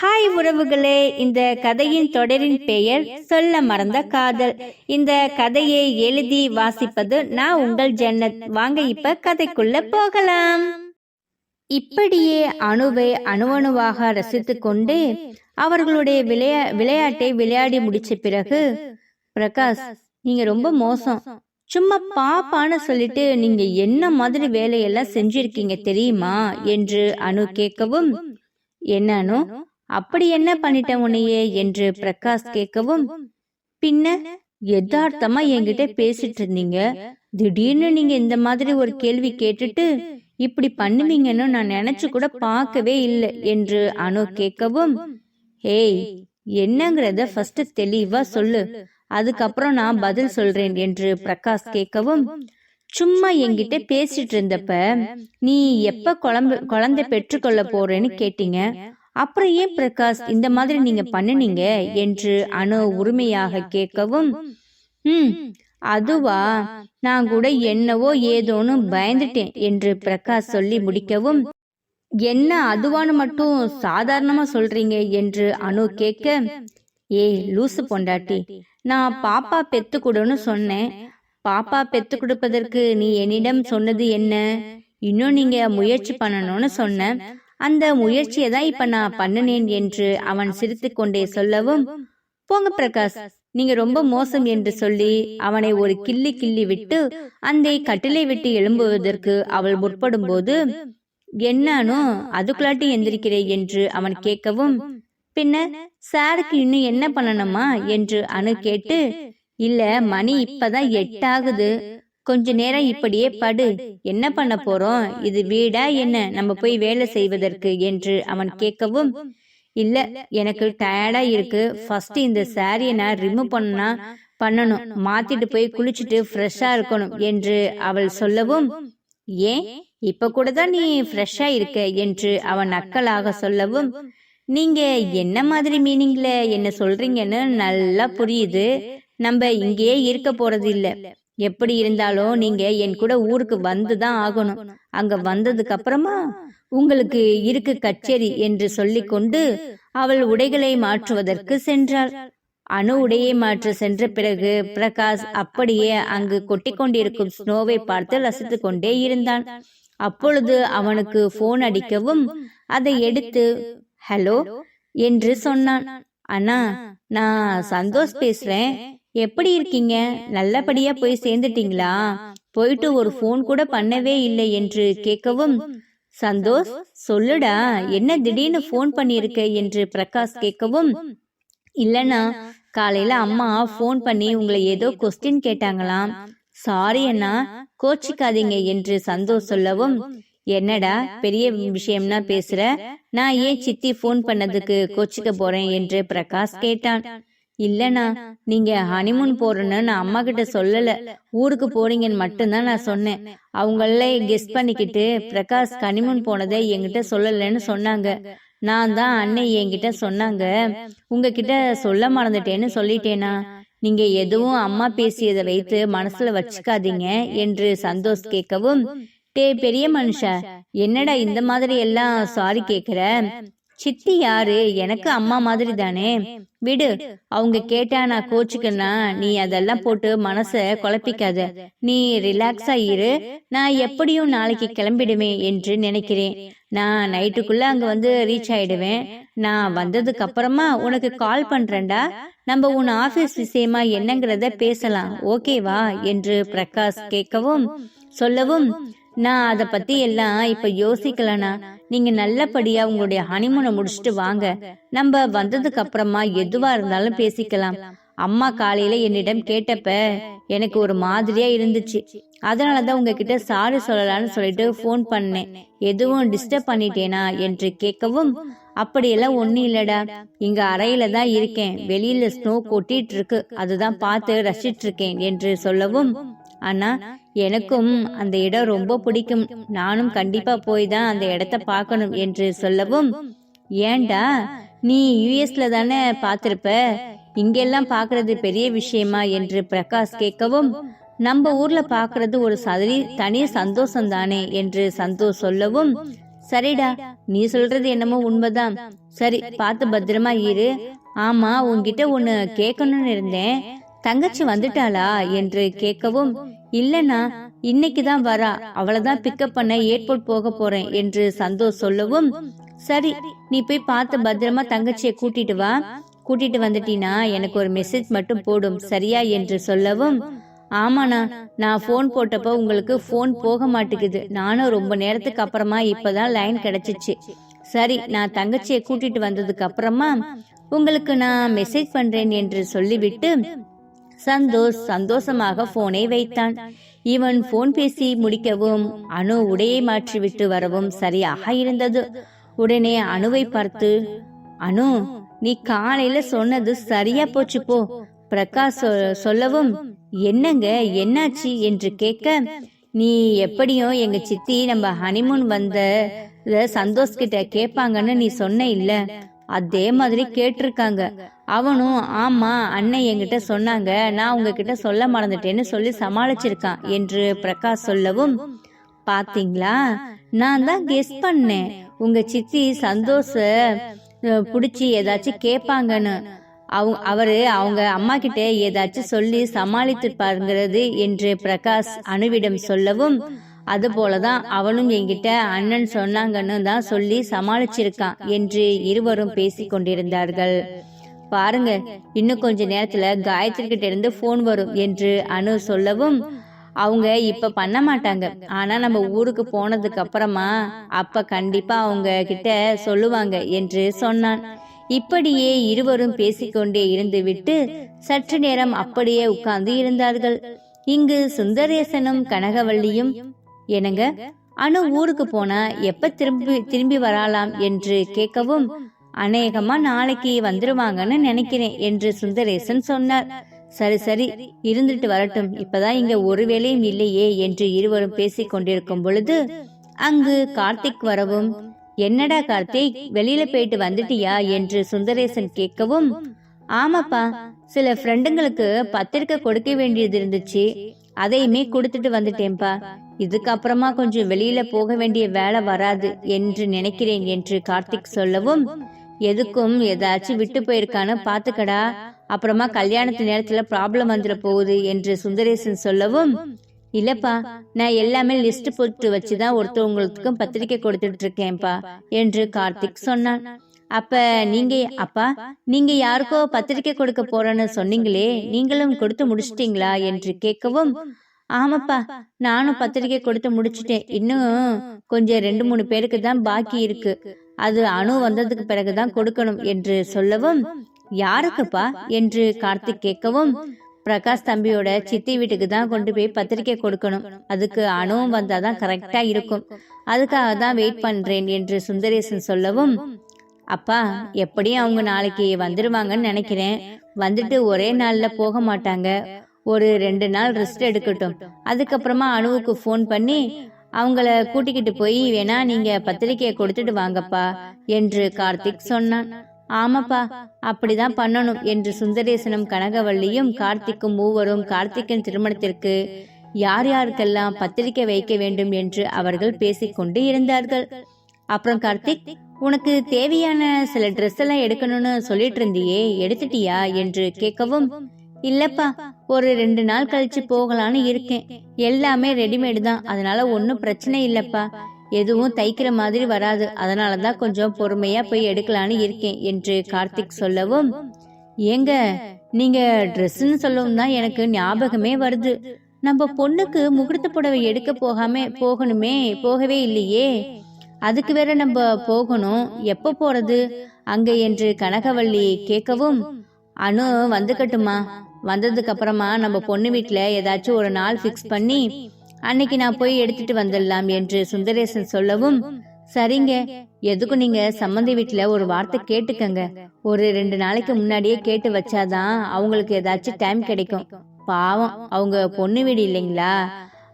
Hi உறவுகளே இந்த கதையின் தொடரின் பெயர் சொல்ல மறந்த காதல். இந்த கதையை எழுதி வாசிப்பது நான் உங்கள் ஜன்னத். வாங்க இப்ப கதைக்குள்ள போகலாம். இப்படியே அணுவை அணுவணுவாக ரசித்து கொண்டு அவர்களுடைய விளையா விளையாட்டை விளையாடி முடிச்ச பிறகு பிரகாஷ் நீங்க ரொம்ப மோசம். சும்மா பாப்பான்னு சொல்லிட்டு நீங்க என்ன மாதிரி வேலையெல்லாம் செஞ்சிருக்கீங்க தெரியுமா? என்று அனு கேட்கவும் என்னன்னு அப்படி என்ன பண்ணிட்ட உன்னையே என்று பிரகாஷ் கேட்கவும் பின்ன யதார்த்தமா என்கிட்ட பேசிட்டு இருந்தீங்க? திடீர்னு நீங்க இந்த மாதிரி ஒரு கேள்வி கேட்டுட்டு இப்படி பண்ணுவீங்கன்னு நான் நினைச்சு கூட பார்க்கவே இல்லை என்று அனு கேட்கவும் ஏய் என்னங்கிறத ஃபர்ஸ்ட் தெளிவா சொல்லு அதுக்கப்புறம் நான் பதில் சொல்றேன் என்று பிரகாஷ் கேட்கவும் சும்மா என்கிட்ட பேசிட்டு இருந்தப்ப நீ எப்ப குழம்பு குழந்தை பெற்றுக்கொள்ள போறேன்னு கேட்டீங்க? அப்புறம் ஏன் பிரகாஷ் இந்த மாதிரி நீங்க பண்ணுனீங்க என்று அணு உரிமையாக கேட்கவும் ம் அதுவா? நான் கூட என்னவோ ஏதோன்னு பயந்துட்டேன் என்று பிரகாஷ் சொல்லி முடிக்கவும் என்ன அதுவான்னு மட்டும் சாதாரணமா சொல்றீங்க? என்று அனு கேட்க ஏய் லூசு பொண்டாட்டி நான் பாப்பா பெத்து கொடுன்னு சொன்னேன். பாப்பா பெத்து கொடுப்பதற்கு நீ என்னிடம் சொன்னது என்ன? இன்னும் நீங்க முயற்சி பண்ணணும்னு சொன்ன அந்த முயற்சியை தான் இப்ப நான் பண்ணினேன் என்று அவன் சிரித்து கொண்டே சொல்லவும் போங்க பிரகாஷ் நீங்க ரொம்ப மோசம் என்று சொல்லி அவனை ஒரு கிள்ளி கிள்ளி விட்டு அந்த கட்டிலை விட்டு எழும்புவதற்கு அவள் முற்படும் போது என்னானோ அதுக்குள்ளாட்டி எந்திரிக்கிறேன் என்று அவன் கேட்கவும் பின்ன சாருக்கு இன்னும் என்ன பண்ணணுமா? என்று அனு கேட்டு இல்ல மணி இப்பதான் எட்டாகுது கொஞ்ச நேரம் இப்படியே படு. என்ன பண்ண போறோம்? இது வீடா என்ன? நம்ம போய் வேலை செய்வதற்கு என்று அவன் கேட்கவும் இல்ல எனக்கு டயர்டா இருக்கு. ஃபர்ஸ்ட் இந்த சாரியை நான் ரிமூவ் பண்ணா பண்ணணும். மாத்திட்டு போய் குளிச்சுட்டு ஃப்ரெஷ்ஷா இருக்கணும் என்று அவள் சொல்லவும் ஏன்? இப்ப கூட தான் நீ ஃப்ரெஷ்ஷா இருக்க என்று அவன் அக்களாக சொல்லவும் நீங்க என்ன மாதிரி மீனிங்ல என்ன சொல்றீங்கன்னு நல்லா புரியுது. நம்ம இங்கேயே இருக்க போறது இல்ல எப்படி இருந்தாலும் நீங்க என் கூட ஊருக்கு வந்துதான் ஆகணும். அங்க வந்ததுக்கு அப்புறமா உங்களுக்கு இருக்கு கச்சேரி என்று சொல்லிக்கொண்டு அவள் உடைகளை மாற்றுவதற்கு சென்றாள். அணு உடையை மாற்ற சென்ற பிறகு பிரகாஷ் அப்படியே அங்கு கொட்டிக்கொண்டிருக்கும் ஸ்னோவை பார்த்து ரசித்து கொண்டே இருந்தான். அப்பொழுது அவனுக்கு போன் அடிக்கவும் அதை எடுத்து ஹலோ என்று சொன்னான். அண்ணா நான் சந்தோஷ் பேசுறேன். எப்படி இருக்கீங்க? நல்லபடியா போய் சேர்ந்துட்டீங்களா? போயிட்டு ஒரு போன் கூட பண்ணவே இல்லை என்று கேட்கவும் சந்தோஷ் சொல்லுடா என்ன திடீர்னு போன் பண்ணிருக்க என்று பிரகாஷ் கேட்கவும் இல்லனா காலையில அம்மா போன் பண்ணி உங்களை ஏதோ கொஸ்டின் கேட்டாங்களாம். சாரி அண்ணா கோச்சிக்காதீங்க என்று சந்தோஷ் சொல்லவும் என்னடா பெரிய விஷயம்னா பேசுற? நான் ஏன் சித்தி போன் பண்ணதுக்கு கோச்சிக்க போறேன்? என்று பிரகாஷ் கேட்டான். இல்லைண்ணா நீங்க ஹனிமூன் போறேன்னு நான் அம்மா கிட்ட சொல்லல. ஊருக்கு போறீங்கன்னு மட்டும்தான் நான் சொன்னேன். அவங்கள கெஸ்ட் பண்ணிக்கிட்டு பிரகாஷ் ஹனிமூன் போனதை என்கிட்ட சொல்லலன்னு சொன்னாங்க. நான் தான் அன்னை என்கிட்ட சொன்னாங்க. உங்ககிட்ட சொல்ல மறந்துட்டேன்னு சொல்லிட்டேனா? நீங்க எதுவும் அம்மா பேசியதை வைத்து மனசுல வச்சுக்காதீங்க என்று சந்தோஷ் கேட்கவும் டே பெரிய மனுஷா என்னடா இந்த மாதிரி எல்லாம் சாரி கேக்குற? சித்தி யாரு? எனக்கு அம்மா மாதிரி தானே விடு அவங்க கேட்டா நான் கோச்சுக்கன்னா நீ அதெல்லாம் போட்டு மனச குழப்பிக்காத. நீ ரிலாக்ஸா இரு. நான் எப்படியும் நாளைக்கு கிளம்பிடுவேன் என்று நினைக்கிறேன். நான் நைட்டுக்குள்ள அங்க வந்து ரீச் ஆயிடுவேன். நான் வந்ததுக்கு அப்புறமா உனக்கு கால் பண்றேன்டா. நம்ம உன் ஆபீஸ் விஷயமா என்னங்கிறத பேசலாம். ஓகேவா என்று பிரகாஷ் கேட்கவும் சொல்லவும் நான் அதை பத்தி எல்லாம் இப்ப யோசிக்கலனா நீங்க நல்லபடியா உங்களுடைய ஹனிமூனை முடிச்சுட்டு வாங்க. நம்ம வந்ததுக்கு அப்புறமா எதுவா இருந்தாலும் பேசிக்கலாம். அம்மா காலையில என்னிடம் கேட்டப்ப எனக்கு ஒரு மாதிரியா இருந்துச்சு. அதனாலதான் உங்ககிட்ட சாரி சொல்லலாம்னு சொல்லிட்டு போன் பண்ணேன். எதுவும் டிஸ்டர்ப் பண்ணிட்டேனா என்று கேட்கவும் அப்படியெல்லாம் ஒண்ணு இல்லடா. இங்க அறையில தான் இருக்கேன். வெளியில ஸ்னோ கொட்டிட்டு இருக்கு. அதுதான் பார்த்து ரசிச்சிட்டு இருக்கேன் என்று சொல்லவும் ஆனா எனக்கும் அந்த இடம் ரொம்ப பிடிக்கும். நானும் கண்டிப்பா போய் தான் அந்த இடத்த பார்க்கணும் என்று சொல்லவும். ஏண்டா நீ யுஎஸ்ல தானே பார்த்திருப்ப? இங்கெல்லாம் பார்க்கறது பெரிய விஷயமா என்று பிரகாஷ் கேட்கவும் நம்ம ஊர்ல பார்க்கறது ஒரு சதவி தனி சந்தோஷம் தானே என்று சந்தோஷ் சொல்லவும் சரிடா நீ சொல்றது என்னமோ உண்மைதான். சரி பார்த்து பத்திரமா இரு. ஆமா உன்கிட்ட ஒன்னு கேட்கணும்னு இருந்தேன். தங்கச்சி வந்துட்டாளா என்று கேட்கவும் இல்லனா இன்னைக்கு தான் வரா. அவளதான் பிக்கப் பண்ண ஏர்போர்ட் போக போறேன் என்று சந்தோஷ் சொல்லவும் சரி நீ போய் பார்த்து பத்திரமா தங்கச்சியை கூட்டிட்டு வா. கூட்டிட்டு வந்துட்டீனா எனக்கு ஒரு மெசேஜ் மட்டும் போடும். சரியா? என்று சொல்லவும் ஆமாண்ணா நான் ஃபோன் போட்டப்போ உங்களுக்கு ஃபோன் போக மாட்டேங்குது. நானும் ரொம்ப நேரத்துக்கு அப்புறமா இப்பதான் லைன் கிடைச்சிச்சு சரி நான் தங்கச்சியை கூட்டிட்டு வந்ததுக்கு அப்புறமா உங்களுக்கு நான் மெசேஜ் பண்றேன் என்று சொல்லிவிட்டு சந்தோஷ் சந்தோஷமாக போனை வைத்தான். இவன் போன் பேசி முடிக்கவும் அணு உடையை மாற்றிவிட்டு வரவும் சரியாக இருந்தது. உடனே அணுவை பார்த்து அனு நீ காலையில சொன்னது சரியா போச்சு போ. பிரகாஷ் சொ- சொல்லவும் என்னங்க என்னாச்சு என்று கேட்க நீ எப்படியும் எங்க சித்தி நம்ம ஹனிமூன் வந்த சந்தோஷ் கிட்ட கேட்பாங்கன்னு நீ சொன்ன இல்ல. அதே மாதிரி கேட்டிருக்காங்க. அவனும் ஆமா அண்ணன் என்கிட்ட சொன்னாங்க. நான் உங்ககிட்ட சொல்ல மறந்துட்டேன்னு சொல்லி சமாளிச்சிருக்கான் என்று பிரகாஷ் சொல்லவும் பாத்தீங்களா? நான் தான் கெஸ் பண்ணேன். உங்க சித்தி சந்தோஷ பிடிச்சி ஏதாச்சும் கேட்பாங்கன்னு அவங்க அவரு அவங்க அம்மா கிட்ட ஏதாச்சும் சொல்லி சமாளித்திருப்பாருங்கிறது என்று பிரகாஷ் அணுவிடம் சொல்லவும் அது போலதான் அவனும் என்கிட்ட அண்ணன் சொன்னாங்கன்னு தான் சொல்லி சமாளிச்சிருக்கான் என்று இருவரும் பேசிக் கொண்டிருந்தார்கள். பாருங்க இன்னும் கொஞ்ச நேரத்துல காயத்ரி கிட்ட இருந்து போன் வரும் என்று அனு சொல்லவும் அவங்க இப்ப பண்ண மாட்டாங்க. ஆனா நம்ம ஊருக்கு போனதுக்கு அப்புறமா அப்ப கண்டிப்பா அவங்க கிட்ட சொல்லுவாங்க என்று சொன்னான். இப்படியே இருவரும் பேசிக்கொண்டே இருந்துவிட்டு சற்று நேரம் அப்படியே உட்கார்ந்து இருந்தார்கள். இங்கு சுந்தரேசனும் கனகவல்லியும் என்னங்க? அணு ஊருக்கு போனா எப்ப திரும்பி திரும்பி வரலாம் என்று கேட்கவும் அநேகமா நாளைக்கு வந்துருவாங்கன்னு நினைக்கிறேன் என்று சுந்தரேசன் சொன்னார். சரி சரி இருந்துட்டு வரட்டும். இப்பதான் இங்க ஒரு வேலையும் இல்லையே என்று இருவரும் பேசிக் கொண்டிருக்கும் பொழுது அங்கு கார்த்திக் வரவும் என்னடா கார்த்திக் வெளியில போயிட்டு வந்துட்டியா? என்று சுந்தரேசன் கேட்கவும் ஆமாப்பா சில ஃப்ரெண்டுங்களுக்கு பத்திரிக்கை கொடுக்க வேண்டியது இருந்துச்சு. அதையுமே கொடுத்துட்டு வந்துட்டேன்பா இதுக்கப்புறமா கொஞ்சம் வெளியில போக வேண்டிய வேலை வராது என்று நினைக்கிறேன் என்று கார்த்திக் சொல்லவும் எதுக்கும் ஏதாச்சும் விட்டு போயிருக்கான்னு பாத்துக்கடா. அப்புறமா கல்யாணத்து நேரத்துல ப்ராப்ளம் வந்துட போகுது என்று சுந்தரேசன் சொல்லவும் இல்லப்பா நான் எல்லாமே லிஸ்ட் போட்டு வச்சுதான் ஒருத்தவங்களுக்கும் பத்திரிக்கை கொடுத்துட்டு இருக்கேன்ப்பா என்று கார்த்திக் சொன்னான். அப்ப நீங்க அப்பா நீங்க யாருக்கோ பத்திரிக்கை கொடுக்க போறேன்னு சொன்னீங்களே நீங்களும் கொடுத்து முடிச்சிட்டீங்களா? என்று கேட்கவும் ஆமாப்பா நானும் பத்திரிக்கை கொடுத்து முடிச்சிட்டேன். இன்னும் கொஞ்சம் ரெண்டு மூணு பேருக்கு தான் பாக்கி இருக்கு. அது அணு வந்ததுக்கு பிறகுதான் கொடுக்கணும் என்று சொல்லவும் யாருக்குப்பா? என்று கார்த்திக் கேட்கவும் பிரகாஷ் தம்பியோட சித்தி வீட்டுக்கு தான் கொண்டு போய் பத்திரிக்கை கொடுக்கணும். அதுக்கு அணுவும் வந்தாதான் கரெக்டா இருக்கும். அதுக்காக தான் வெயிட் பண்றேன் என்று சுந்தரேசன் சொல்லவும் அப்பா எப்படியும் அவங்க நாளைக்கு வந்துருவாங்கன்னு நினைக்கிறேன். வந்துட்டு ஒரே நாள்ல போக மாட்டாங்க. ஒரு ரெண்டு நாள் ரெஸ்ட் எடுக்கட்டும். அதுக்கப்புறமா அணுவுக்கு ஃபோன் பண்ணி அவங்கள கூட்டிக்கிட்டு போய் வேணா நீங்க பத்திரிக்கையை கொடுத்துட்டு வாங்கப்பா என்று கார்த்திக் சொன்னான். ஆமாப்பா அப்படிதான் பண்ணணும் என்று சுந்தரேசனும் கனகவல்லியும் கார்த்திக்கும் மூவரும் கார்த்திக்கின் திருமணத்திற்கு யார் யாருக்கெல்லாம் பத்திரிக்கை வைக்க வேண்டும் என்று அவர்கள் பேசிக்கொண்டு இருந்தார்கள். அப்புறம் கார்த்திக் உனக்கு தேவையான சில ட்ரெஸ் எல்லாம் எடுக்கணும்னு சொல்லிட்டு இருந்தியே எடுத்துட்டியா? என்று கேட்கவும் இல்லப்பா ஒரு ரெண்டு நாள் கழிச்சு போகலான்னு இருக்கேன். எல்லாமே ரெடிமேடு தான். அதனால ஒன்றும் பிரச்சனை இல்லப்பா. எதுவும் தைக்கிற மாதிரி வராது. அதனால தான் கொஞ்சம் பொறுமையா போய் எடுக்கலான்னு இருக்கேன் என்று கார்த்திக் சொல்லவும் ஏங்க நீங்க ட்ரெஸ்ன்னு சொல்லவும் தான் எனக்கு ஞாபகமே வருது. நம்ம பொண்ணுக்கு முகூர்த்த புடவை எடுக்க போகாம போகணுமே போகவே இல்லையே. அதுக்கு வேற நம்ம போகணும். எப்ப போறது? அங்க என்று கனகவள்ளி கேட்கவும் அனு வந்துக்கட்டுமா வந்ததுக்கு அப்புறமா நம்ம பொண்ணு வீட்டில் ஏதாச்சும் ஒரு நாள் ஃபிக்ஸ் பண்ணி அன்னைக்கு நான் போய் எடுத்துட்டு வந்துடலாம் என்று சுந்தரேசன் சொல்லவும் சரிங்க. எதுக்கும் நீங்க சம்மந்தி வீட்டுல ஒரு வார்த்தை கேட்டுக்கங்க. ஒரு ரெண்டு நாளைக்கு முன்னாடியே கேட்டு வச்சாதான் அவங்களுக்கு ஏதாச்சும் டைம் கிடைக்கும். பாவம் அவங்க பொண்ணு வீடு இல்லைங்களா?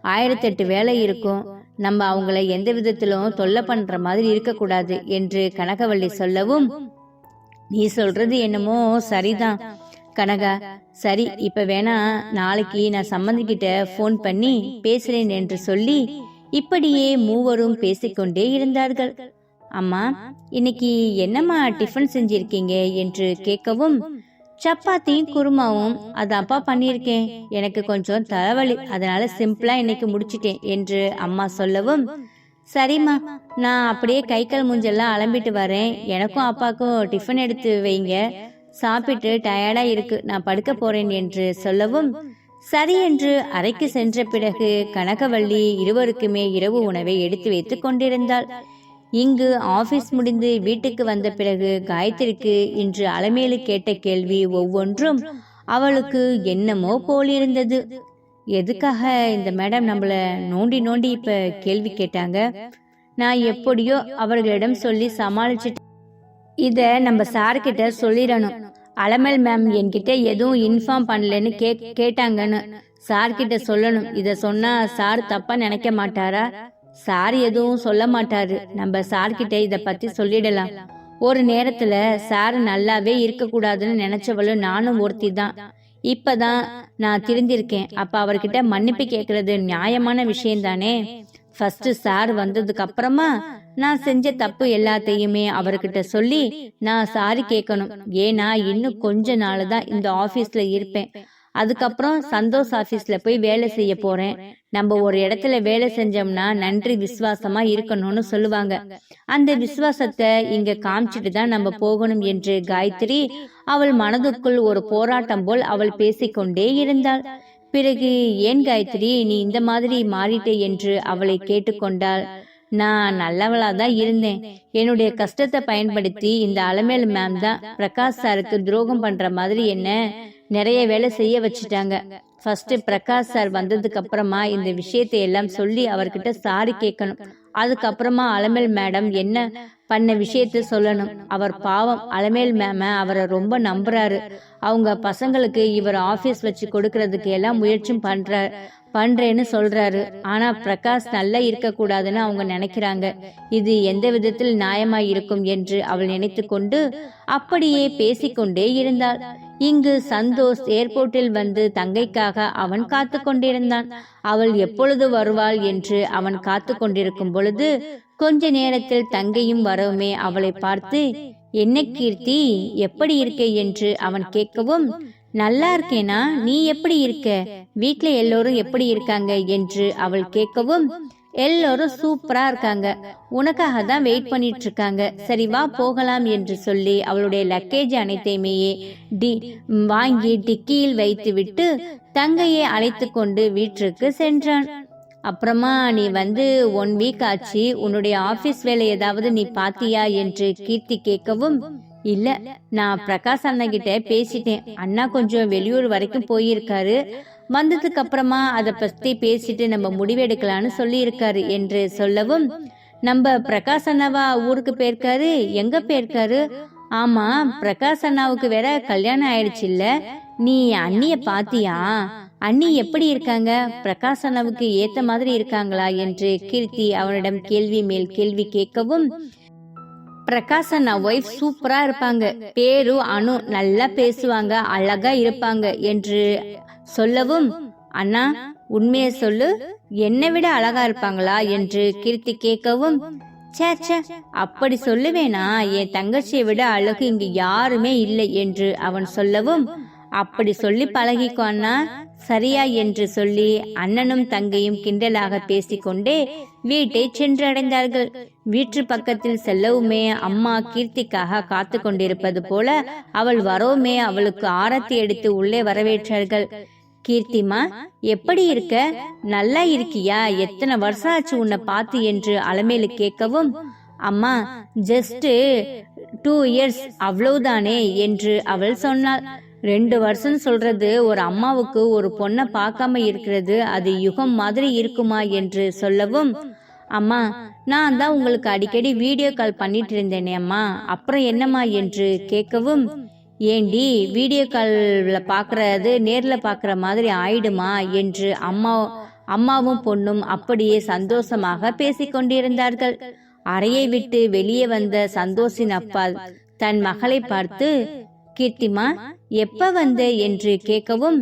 ஆயிரத்தெட்டு வேலை இருக்கும். நம்ம அவங்கள எந்த விதத்திலும் தொல்லை பண்ற மாதிரி இருக்கக்கூடாது என்று கனகவள்ளி சொல்லவும் நீ சொல்றது என்னமோ சரிதான். கனகா சரி இப்ப வேணா நாளைக்கு நான் சம்மந்திக்கிட்ட ஃபோன் பண்ணி பேசுறேன் என்று சொல்லி இப்படியே மூவரும் பேசிக்கொண்டே இருந்தார்கள். அம்மா இன்னைக்கு என்னம்மா டிஃபன் செஞ்சிருக்கீங்க என்று கேட்கவும் சப்பாத்தியும் குருமாவும் அதான்ப்பா பண்ணியிருக்கேன். எனக்கு கொஞ்சம் தலைவலி அதனால சிம்பிளா இன்னைக்கு முடிச்சிட்டேன் என்று அம்மா சொல்லவும் சரிம்மா நான் அப்படியே கை கால் மூஞ்செல்லாம் அலம்பிட்டு வரேன். எனக்கும் அப்பாவுக்கும் டிஃபன் எடுத்து வைங்க. சாப்பிட்டு டயர்டா இருக்கு. நான் படுக்க போறேன் என்று சொல்லவும் சரி என்று அறைக்கு சென்ற பிறகு கனகவள்ளி இருவருக்குமே இரவு உணவை எடுத்து வைத்துக் கொண்டிருந்தாள். இங்கு ஆபீஸ் முடிந்து வீட்டுக்கு வந்த பிறகு காயத்ரிக்கு இன்று அலமேலு கேட்ட கேள்வி ஒவ்வொன்றும் அவளுக்கு என்னமோ போலிருந்தது. எதுக்காக இந்த மேடம் நம்மள நோண்டி நோண்டி இப்ப கேள்வி கேட்டாங்க? நான் எப்படியோ அவர்களிடம் சொல்லி சமாளிச்சுட்டேன். இத நம்ம சார்கிட்ட சொல்லிடணும். அலமல் மேம் என்கிட்ட எதுவும் இன்ஃபார்ம் பண்ணலன்னு கே கேட்டாங்கன்னு சார்கிட்ட சொல்லணும். இத சொன்னா சார் தப்பா நினைக்க மாட்டாரா? சார் எதுவும் சொல்ல மாட்டாரு. நம்ம சார்கிட்ட இத பத்தி சொல்லிடலாம். ஒரு நேரத்துல சார் நல்லாவே இருக்க கூடாதுன்னு நினைச்சவளும் நானும் ஒருத்தி தான் இப்பதான் நான் திருந்திருக்கேன். அப்ப அவர்கிட்ட மன்னிப்பு கேக்குறது நியாயமான விஷயம் தானே ஃபர்ஸ்ட் சார் வந்ததுக்கு அப்புறமா நான் செஞ்ச தப்பு எல்லாத்தையுமே அவர்கிட்ட சொல்லி நான் சாரி கேட்கணும் ஏன்னா இன்னும் கொஞ்ச நாள் தான் இந்த ஆபீஸ்ல இருப்பேன். அதுக்கப்புறம் சந்தோஷ் ஆபீஸ்ல போய் வேலை செய்ய போறேன். நம்ம ஒரு இடத்துல வேலை செஞ்சோம்னா நன்றி விசுவாசமா இருக்கணும்னு சொல்லுவாங்க. அந்த விசுவாசத்தை இங்க காமிச்சிட்டு தான் நம்ம போகணும் என்று காயத்ரி அவள் மனதுக்குள் ஒரு போராட்டம் போல் அவள் பேசிக்கொண்டே இருந்தாள். பிறகு ஏன் காயத்ரி நீ இந்த மாதிரி மாறிட்டே என்று அவளை கேட்டுக்கொண்டாள். நான் நல்லவளா தான் இருந்தேன். என்னுடைய கஷ்டத்தை பயன்படுத்தி இந்த அலமேல் மேம் தான் பிரகாஷ் சாருக்கு துரோகம் பண்ற மாதிரி என்ன? நிறைய வேலை செய்ய வச்சுட்டாங்க. ஃபர்ஸ்ட் பிரகாஷ் சார் வந்ததுக்கு அப்புறமா இந்த விஷயத்தை எல்லாம் சொல்லி அவர்கிட்ட சாரி கேட்கணும். அதுக்கப்புறமா அலமேல் மேடம் என்ன பண்ண விஷயத்த சொல்லணும். அவர் பாவம் அலமேல் மேம அவரை ரொம்ப நம்புறாரு. அவங்க பசங்களுக்கு இவர் ஆபீஸ் வச்சு கொடுக்கறதுக்கு எல்லாம் முயற்சியும் பண்றாரு பண்றேன்னு சொல்றாரு. ஆனா பிரகாஷ் நல்லா இருக்க கூடாதுன்னு அவங்க நினைக்கிறாங்க. இது எந்த விதத்தில் நியாயமா இருக்கும் என்று அவள் நினைத்து கொண்டு அப்படியே பேசிக்கொண்டே இருந்தாள். இங்கு சந்தோஷ் ஏர்போர்ட்டில் வந்து தங்கைக்காக அவன் காத்து கொண்டிருந்தான் அவள் எப்பொழுது வருவாள் என்று அவன் காத்து கொண்டிருக்கும் பொழுது கொஞ்ச நேரத்தில் தங்கையும் வரவுமே அவளை பார்த்து என்ன கீர்த்தி எப்படி இருக்க? என்று அவன் கேட்கவும் நல்லா இருக்கேனா? நீ எப்படி இருக்க? வீட்ல எல்லோரும் எப்படி இருக்காங்க? என்று அவள் கேட்கவும் எல்லோரும் சூப்பரா இருக்காங்க. உனக்காக தான் வெயிட் பண்ணிட்டு இருக்காங்க சரி வா போகலாம் என்று சொல்லி அவளுடைய லக்கேஜ் அனைத்தையுமே டி வாங்கி டிக்கியில் வைத்துவிட்டு தங்கையை அழைத்து கொண்டு வீட்டிற்கு சென்றான். அப்புறமா நீ வந்து ஒன் வீக் ஆச்சு. உன்னுடைய ஆபீஸ் வேலை ஏதாவது நீ பாத்தியா என்று கீர்த்தி கேட்கவும் இல்ல நான் பிரகாஷ் அண்ணா கிட்ட பேசிட்டேன். அண்ணா கொஞ்சம் வெளியூர் வரைக்கும் போயிருக்காரு. வந்ததுக்கு அப்புறமா அதை பத்தி பேசிட்டு நம்ம முடிவெடுக்கலான்னு சொல்லியிருக்காரு என்று சொல்லவும் நம்ம பிரகாஷ் அண்ணாவா ஊருக்கு போயிருக்காரு. எங்க போயிருக்காரு? ஆமா பிரகாஷ் அண்ணாவுக்கு வேற கல்யாணம் ஆயிடுச்சு இல்ல. நீ அண்ணிய பாத்தியா? அண்ணி எப்படி இருக்காங்க? பிரகாஷ் அண்ணாவுக்கு ஏத்த மாதிரி இருக்காங்களா என்று கீர்த்தி அவனிடம் கேள்வி மேல் கேள்வி கேட்கவும் பிரகாஷ் அண்ணா ஒய்ஃப் சூப்பரா இருப்பாங்க. பேரு அனு நல்லா பேசுவாங்க அழகா இருப்பாங்க என்று சொல்லவும் அண்ணா உண்மையை சொல்லு. என்னை விட அழகா இருப்பாங்களா? என்று கீர்த்தி கேட்கவும் ச்சே ச்சே அப்படி சொல்லுவேனா? என் தங்கச்சியை விட அழகு இங்கு யாருமே இல்லை என்று அவன் சொல்லவும் அப்படி சொல்லி பழகிக்கோ அண்ணா. சரியா? என்று சொல்லி அண்ணனும் தங்கையும் கிண்டலாக பேசிக்கொண்டே வீட்டை சென்றடைந்தார்கள். வீட்டு பக்கத்தில் செல்லவுமே அம்மா கீர்த்திக்காக காத்து கொண்டிருப்பது போல அவள் வரவுமே அவளுக்கு ஆரத்தி எடுத்து உள்ளே வரவேற்றார்கள். கீர்த்திமா எப்படி இருக்க? நல்லா இருக்கியா? எத்தனை வருஷம் ஆச்சு உன்னை பார்த்து? என்று அலமேலு கேட்கவும் அம்மா ஜஸ்ட் டூ இயர்ஸ் அவ்வளவுதானே? என்று அவள் சொன்னாள். ரெண்டு வருஷம் சொல்றது ஒரு அம்மாவுக்கு ஒரு பொண்ணை பார்க்காம இருக்கிறது அது யுகம் மாதிரி இருக்குமா? என்று சொல்லவும் அம்மா நான் தான் உங்களுக்கு அடிக்கடி வீடியோ கால் பண்ணிட்டு இருந்தேனே அம்மா அப்புறம் என்னம்மா? என்று கேட்கவும் ஏண்டி வீடியோ காலில் பார்க்குறது நேரில் பார்க்குற மாதிரி ஆயிடுமா என்று அம்மா அம்மாவும் பொண்ணும் அப்படியே சந்தோஷமாக பேசிக்கொண்டிருந்தார்கள் அறையை விட்டு வெளியே வந்த சந்தோஷின் அப்பா தன் மகளை பார்த்து கீர்த்திமா எப்ப வந்த? என்று கேட்கவும்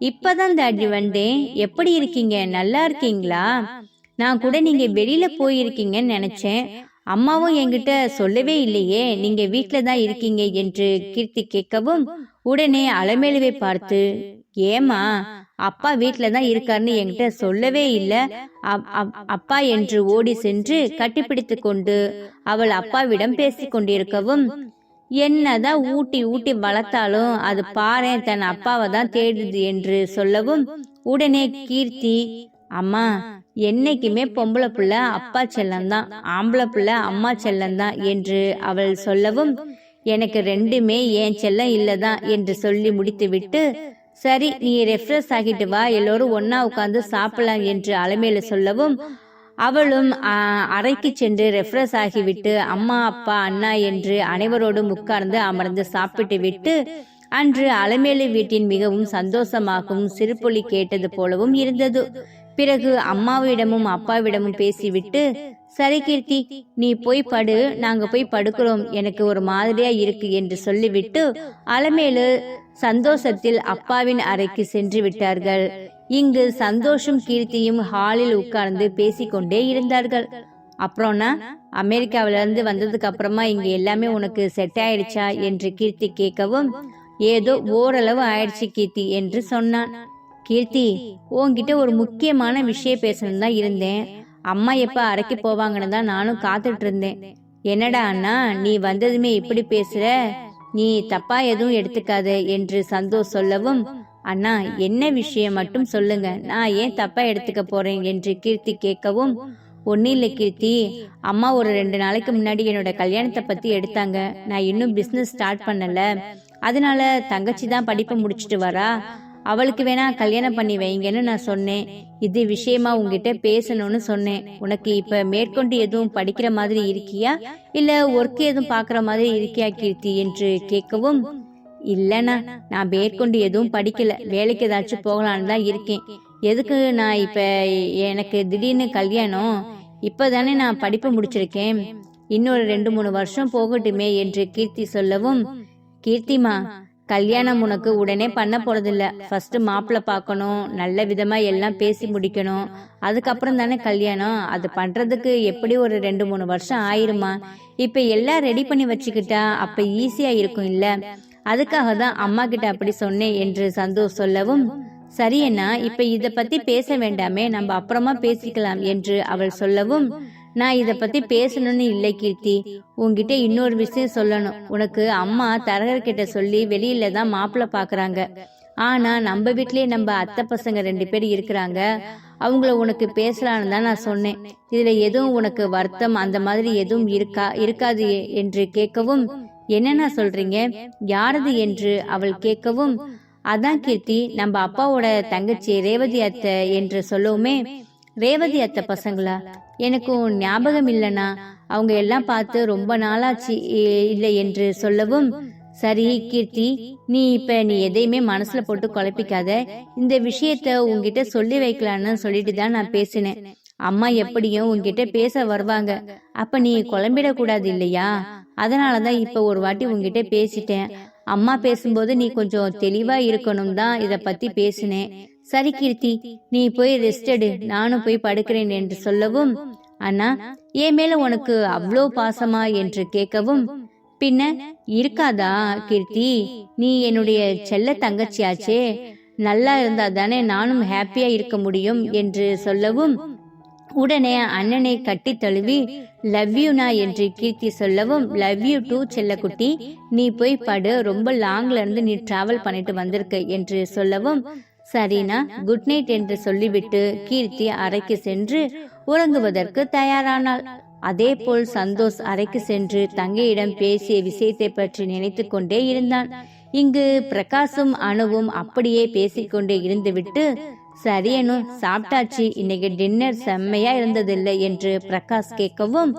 இப்பதான் தாடி வந்தேன். எப்படி இருக்கீங்க? நல்லா இருக்கீங்களா? நான் கூட நீங்க வெளியில போயிருக்கீங்கன்னு நினைச்சேன். அம்மாவும் என்கிட்ட சொல்லவே இல்லையே நீங்க வீட்ல தான் இருக்கீங்க என்று கீர்த்தி கேட்கவும் உடனே அலமேலுவை பார்த்து ஏமா அப்பா வீட்ல தான் இருக்காருன்னு என்கிட்ட சொல்லவே இல்லை. அப்பா என்று ஓடி சென்று கட்டிப்பிடித்து கொண்டு அவள் அப்பாவிடம் பேசிக் கொண்டிருக்கவும் என்னதான் ஊட்டி ஊட்டி வளர்த்தாலும் அது பாரேன் தன் அப்பாவை தான் தேடுது என்று சொல்லவும் உடனே கீர்த்தி அம்மா என்னைக்குமே பொம்பளை புள்ள அப்பா செல்லந்தான் ஆம்பளை புள்ள அம்மா செல்லந்தான் என்று அவள் சொல்லவும் எனக்கு ரெண்டுமே ஏன் செல்லம் இல்லதான் என்று சொல்லி முடித்துவிட்டு சரி நீ ரெஃப்ரெஷ் ஆகிட்டு வா எல்லோரும் ஒன்னா உட்காந்து சாப்பிடலாம் என்று அலமையில சொல்லவும் அவளும் அறைக்கு சென்று ரெஃப்ரெஷ் ஆகிவிட்டு அம்மா அப்பா அண்ணா என்று அனைவரோடும் உட்கார்ந்து அமர்ந்து சாப்பிட்டு விட்டு அன்று அலமேலு வீட்டின் மிகவும் சந்தோஷமாகவும் சிறுபொலி கேட்டது போலவும் இருந்தது. பிறகு அம்மாவிடமும் அப்பாவிடமும் பேசிவிட்டு சரி கீர்த்தி நீ போய் படு நாங்க போய் படுக்கிறோம் எனக்கு ஒரு மாதிரியா இருக்கு என்று சொல்லிவிட்டு அலமேலு சந்தோஷத்தில் அப்பாவின் அறைக்கு சென்று விட்டார்கள். இங்கு சந்தோஷம் கீர்த்தியும் ஹாலில் உட்கார்ந்து பேசிக்கொண்டே இருந்தார்கள். அப்புறம்னா அமெரிக்காவில இருந்து வந்ததுக்கு அப்புறமா இங்க எல்லாமே உனக்கு செட் ஆயிடுச்சா? என்று கீர்த்தி கேட்கவும் ஏதோ ஓரளவு ஆயிடுச்சு கீர்த்தி என்று சொன்னான். கீர்த்தி உன்கிட்ட ஒரு முக்கியமான விஷயம் பேசணும் தான் இருந்தேன். அம்மா எப்ப அரைக்கு போவாங்கன்னு தான் நானும் காத்துட்டு இருந்தேன் என்னடா அண்ணா நீ வந்ததுமே இப்படி பேசுற? நீ தப்பா எதுவும் எடுத்துக்காத என்று சந்தோஷ் சொல்லவும் அண்ணா என்ன விஷயம் மட்டும் சொல்லுங்க. நான் ஏன் தப்பா எடுத்துக்க போறேன்? என்று கீர்த்தி கேட்கவும் ஒன்னும் இல்லை கீர்த்தி. அம்மா ஒரு ரெண்டு நாளைக்கு முன்னாடி என்னோட கல்யாணத்தை பத்தி எடுத்தாங்க. நான் இன்னும் பிசினஸ் ஸ்டார்ட் பண்ணல. அதனால தங்கச்சி தான் படிப்பை முடிச்சிட்டு வரா. அவளுக்கு வேணா கல்யாணம் பண்ணி வைங்கன்னு நான் சொன்னேன். இது விஷயமா உங்ககிட்ட பேசணும்னு சொன்னேன். உனக்கு இப்ப மேற்கொண்டு எதுவும் படிக்கிற மாதிரி இருக்கியா? இல்ல ஒர்க் எதுவும் பாக்குற மாதிரி இருக்கியா கீர்த்தி என்று கேட்கவும் இல்லனா நான் மேற்கொண்டு எதுவும் படிக்கல. வேலைக்கு ஏதாச்சும் போகலான்னு தான் இருக்கேன். எதுக்கு நான் இப்ப எனக்கு திடீர்னு கல்யாணம்? இப்பதானே நான் படிப்பு முடிச்சிருக்கேன். இன்னொரு ரெண்டு மூணு வருஷம் போகட்டுமே என்று கீர்த்தி சொல்லவும் கீர்த்திமா கல்யாணம் உனக்கு உடனே பண்ண போறதில்ல. ஃபர்ஸ்ட் மாப்பிள்ள பார்க்கணும். நல்ல விதமா எல்லாம் பேசி முடிக்கணும். அதுக்கப்புறம் தானே கல்யாணம். அது பண்றதுக்கு எப்படி ஒரு ரெண்டு மூணு வருஷம் ஆயிருமா? இப்ப எல்லாம் ரெடி பண்ணி வச்சுக்கிட்டா அப்ப ஈஸியா இருக்கும் இல்ல? அதுக்காக தான் அம்மா கிட்ட அப்படி சொன்னேன் என்று சந்தோஷ் சொல்லவும் சரியண்ணா இப்ப இத பத்தி பேச வேண்டாமே. நம்ம அப்புறமா பேசிக்கலாம் என்று அவள் சொல்லவும் நான் இதை பத்தி பேசணும்னு இல்லை கீர்த்தி. உங்ககிட்ட இன்னொரு விஷயம் சொல்லணும். உனக்கு அம்மா தரகர்கிட்ட சொல்லி வெளியில தான் மாப்பிள்ள பாக்குறாங்க ஆனா நம்ம வீட்லயே நம்ம அத்தை பசங்க ரெண்டு பேர் இருக்கிறாங்க. அவங்கள உனக்கு பேசலான்னு தான் நான் சொன்னேன். இதுல எதுவும் உனக்கு வருத்தம் அந்த மாதிரி எதுவும் இருக்கா இருக்காது என்று கேட்கவும் என்னென்ன சொல்றீங்க? யாரது என்று? அவள் கேட்கவும் அதான் கீர்த்தி நம்ம அப்பாவோட தங்கச்சி ரேவதி அத்தை என்று சொல்லவுமே ரேவதி அத்தை பசங்களா? எனக்கும் ஞாபகம் இல்லனா அவங்க எல்லாம் பார்த்து ரொம்ப நாளாச்சு இல்லை என்று சொல்லவும் சரி கீர்த்தி நீ இப்ப நீ எதையுமே மனசுல போட்டு குழப்பிக்காத. இந்த விஷயத்த உங்ககிட்ட சொல்லி வைக்கலான்னு சொல்லிட்டு தான் நான் பேசினேன். அம்மா எப்படியும் உங்ககிட்ட பேச வருவாங்க. அப்ப நீ குழம்பிடக்கூடாது இல்லையா? அதனாலதான் இப்ப ஒரு வாட்டி உங்ககிட்ட பேசிட்டேன். அம்மா பேசும்போது நீ கொஞ்சம் தெளிவா இருக்கணும் தான் இத பத்தி பேசினேன். சரி கீர்த்தி நீ போய் ரெஸ்ட் எடு. நானும் போய் படுக்கிறேன் என்று சொல்லவும் அண்ணா என் மேல உனக்கு அவ்வளோ பாசமா? என்று கேட்கவும் பின்ன இருக்காதா கீர்த்தி? நீ என்னுடைய செல்ல தங்கச்சியாச்சே. நல்லா இருந்தா தானே நானும் ஹாப்பியா இருக்க முடியும் என்று சொல்லவும் உடனே அண்ணனை கட்டி தழுவி லவ் யூனா என்று கீர்த்தி சொல்லவும் லவ் யூ டூ செல்லக்குட்டி நீ போய் படு. ரொம்ப லாங்ல இருந்து நீ டிராவல் பண்ணிட்டு வந்திருக்க என்று சொல்லவும் சரினா குட் நைட் என்று சொல்லிவிட்டு கீர்த்தி அறைக்கு சென்று உறங்குவதற்கு தயாரானாள். அதே போல் சந்தோஷ் அறைக்கு சென்று தங்கையிடம் பேசிய விஷயத்தை பற்றி நினைத்து கொண்டே இருந்தான். இங்கு பிரகாசும் அணுவும் அப்படியே பேசிக்கொண்டே இருந்துவிட்டு சரியனு சாப்பிட்டாச்சு. இன்னைக்கு டின்னர் செம்மையா இருந்ததில்லை என்று பிரகாஷ் கேட்கவும்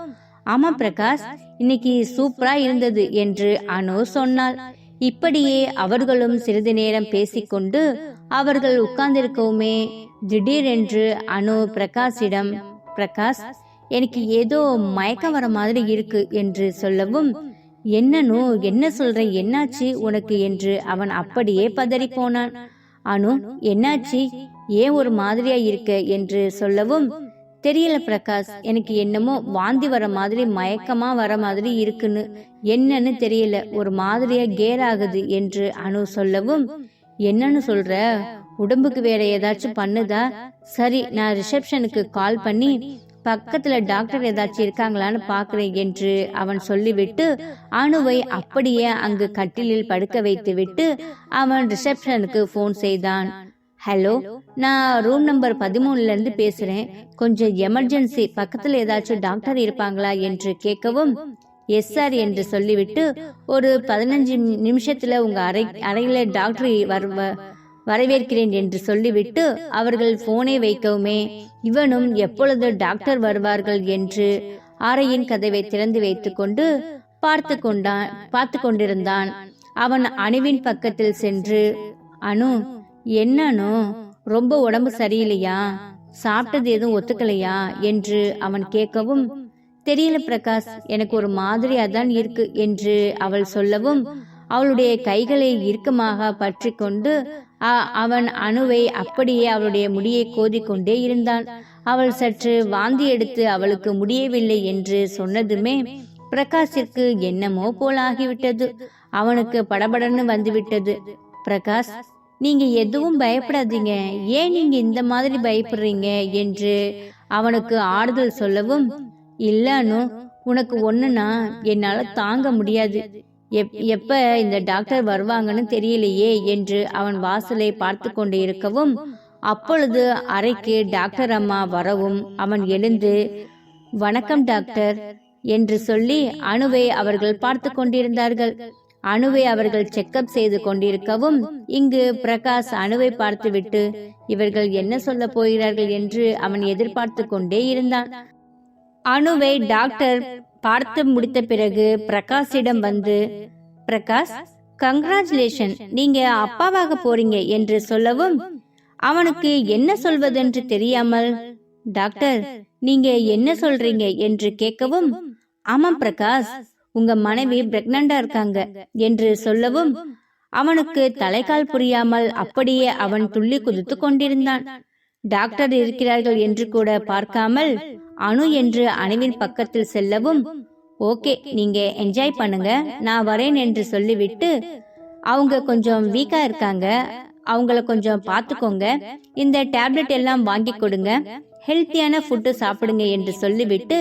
ஆமா பிரகாஷ் இன்னைக்கு சூப்பரா இருந்தது என்று அனு சொன்னாள். இப்படியே அவர்களும் சிறிது நேரம் பேசிக்கொண்டு அவர்கள் உட்கார்ந்திருக்கவுமே திடீரென்று அனு பிரகாஷிடம் பிரகாஷ் எனக்கு ஏதோ மயக்கம் வர மாதிரி இருக்கு என்று சொல்லவும் என்னனோ என்ன சொல்ற என்னாச்சு உனக்கு? என்று அவன் அப்படியே பதறி போனான். அனு என்னாச்சு? ஏன் ஒரு மாதிரியா இருக்க? என்று சொல்லவும் தெரியல பிரகாஷ் எனக்கு என்னமோ வாந்தி வர மாதிரி மயக்கமா வர மாதிரி இருக்குன்னு. என்னன்னு தெரியல. ஒரு மாதிரியா கேர் ஆகுது என்று அனு சொல்லவும் என்னன்னு சொல்ற? உடம்புக்கு வேற ஏதாச்சும் பண்ணுதா? சரி நான் ரிசப்ஷனுக்கு கால் பண்ணி பக்கத்துல டாக்டர் ஏதாச்சும் இருக்காங்களான்னு பாக்குறேன் என்று அவன் சொல்லிவிட்டு அணுவை அப்படியே அங்கு கட்டிலில் படுக்க வைத்துவிட்டு அவன் ரிசப்ஷனுக்கு ஃபோன் செய்தான். ஹலோ நான் ரூம் நம்பர் பதிமூணுல இருந்து பேசுறேன். கொஞ்சம் எமர்ஜென்சி பக்கத்துல ஏதாச்சும் டாக்டர் இருப்பாங்களா என்று கேட்கவும் எஸ் சார் என்று சொல்லிவிட்டு ஒரு பதினஞ்சு நிமிஷத்துல உங்க அறை அறையில டாக்டர் வருவ வரவேற்கிறேன் என்று சொல்லிவிட்டு அவர்கள் போனை வைக்கவுமே இவனும் எப்பொழுது டாக்டர் வருவார்கள் என்று அறையின் கதவை திறந்து வைத்துக்கொண்டு பார்த்து கொண்டான் பார்த்து கொண்டிருந்தான். அவன் அணுவின் பக்கத்தில் சென்று அனு என்னன்னு ரொம்ப உடம்பு சரியில்லையா? சாப்பிட்டது எதுவும் ஒத்துக்கலையா? என்று அவன் கேட்கவும் தெரியல பிரகாஷ் எனக்கு ஒரு மாதிரியா தான் இருக்கு என்று அவள் சொல்லவும் அவளுடைய கைகளை இறுக்கமாக பற்றி கொண்டு அ- அவன் அணுவை அப்படியே அவளுடைய முடியை கோதிக்கொண்டே இருந்தான். அவள் சற்று வாந்தி எடுத்து அவளுக்கு முடியவில்லை என்று சொன்னதுமே பிரகாஷிற்கு என்னமோ போலாகிவிட்டது. அவனுக்கு படபடன்னு வந்துவிட்டது. பிரகாஷ் நீங்க எதுவும் பயப்படாதீங்க. ஏன் நீங்க இந்த மாதிரி பயப்படுறீங்க என்று அவனுக்கு ஆறுதல் சொல்லவும் இல்லன்னு உனக்கு ஒண்ணுனா என்னால தாங்க முடியாது. எப் எப்ப இந்த டாக்டர் வருவாங்கன்னு தெரியலையே என்று அவன் வாசலை பார்த்து கொண்டு இருக்கவும் அப்பொழுது அறைக்கு டாக்டர் அம்மா வரவும் அவன் எழுந்து வணக்கம் டாக்டர் என்று சொல்லி அணுவை அவர்கள் பார்த்து கொண்டிருந்தார்கள். அணுவை அவர்கள் செக்கப் செய்து கொண்டிருக்கவும் இங்கு பிரகாஷ் அணுவை பார்த்துவிட்டு இவர்கள் என்ன சொல்ல போகிறார்கள்? என்று அவன் எதிர்பார்த்து கொண்டே இருந்தான். அணுவை டாக்டர் பார்த்து முடித்த பிறகு பிரகாஷிடம் வந்து பிரகாஷ் கங்க்ராச்சுலேஷன் நீங்க அப்பாவாக போறீங்க என்று சொல்லவும் அவனுக்கு என்ன சொல்வதென்று தெரியாமல் டாக்டர் நீங்க என்ன சொல்றீங்க? என்று கேட்கவும் ஆமாம் பிரகாஷ் உங்க மனைவி பிரெக்னண்டா இருக்காங்க என்று சொல்லவும் அவனுக்கு தலைக்கால் புரியாமல் அப்படியே அவன் துள்ளி குதித்து கொண்டிருந்தான். டாக்டர் இருக்கிறார்கள் என்று கூட பார்க்காமல் அணு என்று அணுவின் பக்கத்தில் செல்லவும் ஓகே நீங்க என்ஜாய் பண்ணுங்க நான் வரேன் என்று சொல்லிவிட்டு அவங்க கொஞ்சம் வீக்கா இருக்காங்க அவங்கள கொஞ்சம் பார்த்துக்கோங்க இந்த டேப்லெட் எல்லாம் வாங்கி கொடுங்க ஹெல்த்தியான ஃபுட்டு சாப்பிடுங்க என்று சொல்லிவிட்டு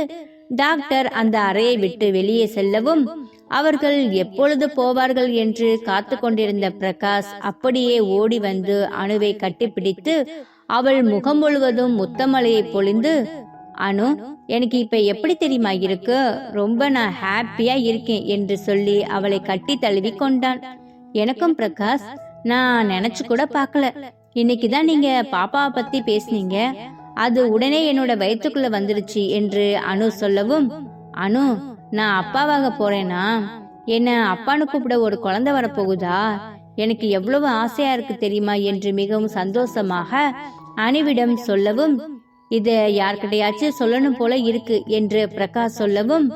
டாக்டர் அந்த அறையை விட்டு வெளியே செல்லவும் அவர்கள் எப்பொழுது போவார்கள் என்று காத்து கொண்டிருந்த பிரகாஷ் அப்படியே ஓடி வந்து அணுவை கட்டிப்பிடித்து அவள் முகம் முழுவதும் முத்தமலையை பொழிந்து அனு எனக்கு இப்ப எப்படி தெரியுமா இருக்கு? ரொம்ப நான் ஹாப்பியா இருக்கேன் என்று சொல்லி அவளை கட்டி தழுவி கொண்டான். எனக்கும் பிரகாஷ் நான் நினைச்சு கூட பார்க்கல. இன்னைக்கு தான் நீங்க பாப்பாவை பத்தி பேசுனீங்க. அது உடனே என்னோட வயிற்றுக்குள்ள வந்துருச்சு என்று அனு சொல்லவும் அனு நான் அப்பாவாக போறேனா? என்ன அப்பான்னு கூப்பிட ஒரு குழந்தை வரப்போகுதா? எனக்கு எவ்வளவு ஆசையா இருக்கு தெரியுமா? என்று மிகவும் சந்தோஷமாக அணுவிடம் சொல்லவும் இத யார்கிட்டயாச்சும் சொல்லணும் போல இருக்கு என்று பிரகாஷ் சொல்லவும்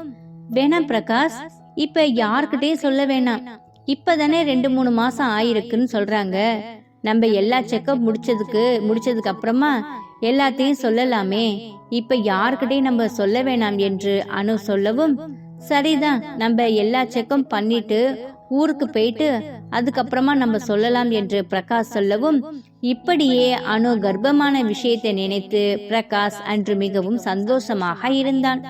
வேணாம் பிரகாஷ் இப்ப யார்கிட்டயும் சொல்ல வேணாம். இப்பதானே ரெண்டு மூணு மாசம் ஆயிருக்குன்னு சொல்றாங்க. நம்ம எல்லா செக்கப் முடிச்சதுக்கு முடிச்சதுக்கு அப்புறமா எல்லாத்தையும் சொல்லலாமே. இப்ப யார்கிட்டயும் நம்ம சொல்ல வேணாம் என்று அனு சொல்லவும் சரிதான் நம்ம எல்லா செக்கம் பண்ணிட்டு ஊருக்கு போயிட்டு அதுக்கப்புறமா நம்ம சொல்லலாம் என்று பிரகாஷ் சொல்லவும் இப்படியே அனு கர்ப்பமான விஷயத்தை நினைத்து பிரகாஷ் அன்று மிகவும் சந்தோஷமாக இருந்தான்.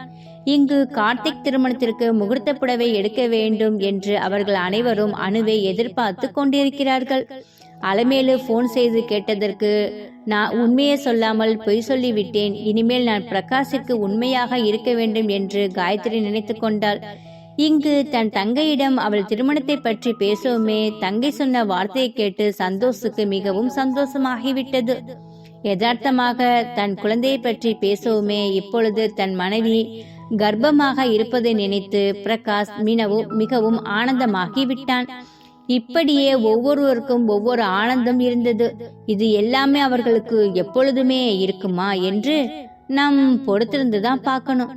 இங்கு கார்த்திக் திருமணத்திற்கு முகூர்த்த புடவை எடுக்க வேண்டும் என்று அவர்கள் அனைவரும் அணுவை எதிர்பார்த்து கொண்டிருக்கிறார்கள். அலமேலு ஃபோன் செய்து கேட்டதற்கு நான் உண்மையை சொல்லாமல் பொய் சொல்லிவிட்டேன். இனிமேல் நான் பிரகாஷுக்கு உண்மையாக இருக்க வேண்டும் என்று காயத்ரி நினைத்து கொண்டாள். இங்கு தன் தங்கையிடம் அவள் திருமணத்தை பற்றி பேசவுமே தங்கை சொன்ன வார்த்தையை கேட்டு சந்தோஷுக்கு மிகவும் சந்தோஷமாகிவிட்டது. யதார்த்தமாக தன் குழந்தையை பற்றி பேசவுமே இப்பொழுது தன் மனைவி கர்ப்பமாக இருப்பதை நினைத்து பிரகாஷ் மினவும் மிகவும் ஆனந்தமாகி விட்டான் இப்படியே ஒவ்வொருவருக்கும் ஒவ்வொரு ஆனந்தம் இருந்தது. இது எல்லாமே அவர்களுக்கு எப்பொழுதுமே இருக்குமா என்று நாம் பொறுத்திருந்து தான் பார்க்கணும்.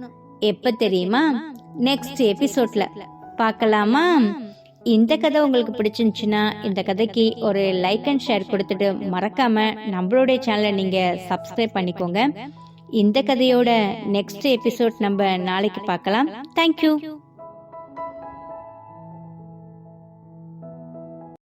எப்ப தெரியுமா? நெக்ஸ்ட் எபிசோட்ல பார்க்கலாமா? இந்த கதை உங்களுக்கு பிடிச்சிருந்துச்சுன்னா இந்த கதைக்கு ஒரு லைக் அண்ட் ஷேர் கொடுத்துட்டு மறக்காம நம்மளுடைய சேனலை நீங்க சப்ஸ்கிரைப் பண்ணிக்கோங்க. இந்த கதையோட நெக்ஸ்ட் எபிசோட் நம்ம நாளைக்கு பார்க்கலாம். தேங்க்யூ